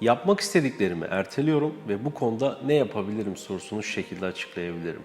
Yapmak istediklerimi erteliyorum ve bu konuda ne yapabilirim sorusunu şu şekilde açıklayabilirim.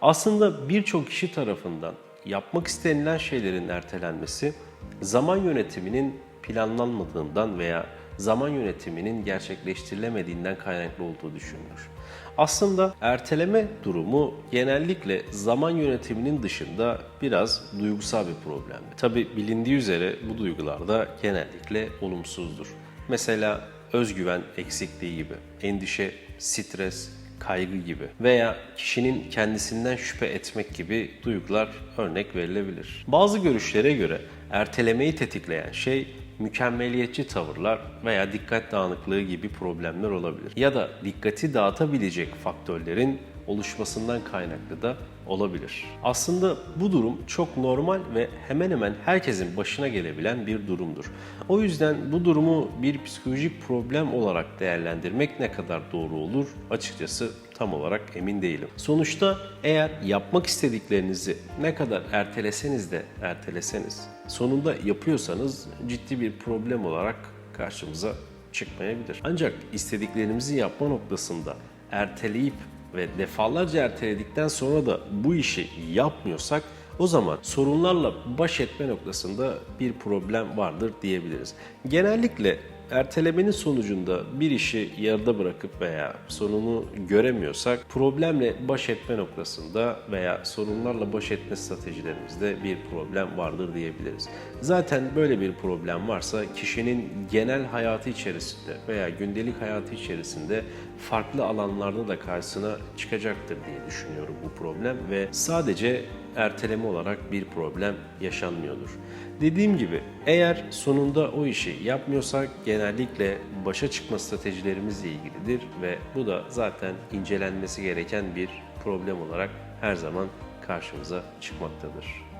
Aslında birçok kişi tarafından yapmak istenilen şeylerin ertelenmesi zaman yönetiminin planlanmadığından veya zaman yönetiminin gerçekleştirilemediğinden kaynaklı olduğu düşünülür. Aslında erteleme durumu genellikle zaman yönetiminin dışında biraz duygusal bir problemdir. Tabi bilindiği üzere bu duygular da genellikle olumsuzdur. Mesela özgüven eksikliği gibi, endişe, stres, kaygı gibi veya kişinin kendisinden şüphe etmek gibi duygular örnek verilebilir. Bazı görüşlere göre ertelemeyi tetikleyen şey mükemmeliyetçi tavırlar veya dikkat dağınıklığı gibi problemler olabilir. Ya da dikkati dağıtabilecek faktörlerin oluşmasından kaynaklı da olabilir. Aslında bu durum çok normal ve hemen hemen herkesin başına gelebilen bir durumdur. O yüzden bu durumu bir psikolojik problem olarak değerlendirmek ne kadar doğru olur açıkçası tam olarak emin değilim. Sonuçta eğer yapmak istediklerinizi ne kadar erteleseniz de erteleseniz sonunda yapıyorsanız ciddi bir problem olarak karşımıza çıkmayabilir. Ancak istediklerimizi yapma noktasında erteleyip ve defalarca erteledikten sonra da bu işi yapmıyorsak o zaman sorunlarla baş etme noktasında bir problem vardır diyebiliriz. Genellikle ertelemenin sonucunda bir işi yarıda bırakıp veya sonunu göremiyorsak problemle baş etme noktasında veya sorunlarla baş etme stratejilerimizde bir problem vardır diyebiliriz. Zaten böyle bir problem varsa kişinin genel hayatı içerisinde veya gündelik hayatı içerisinde farklı alanlarda da karşısına çıkacaktır diye düşünüyorum bu problem ve sadece erteleme olarak bir problem yaşanmıyordur. Dediğim gibi eğer sonunda o işi yapmıyorsak genellikle başa çıkma stratejilerimizle ilgilidir ve bu da zaten incelenmesi gereken bir problem olarak her zaman karşımıza çıkmaktadır.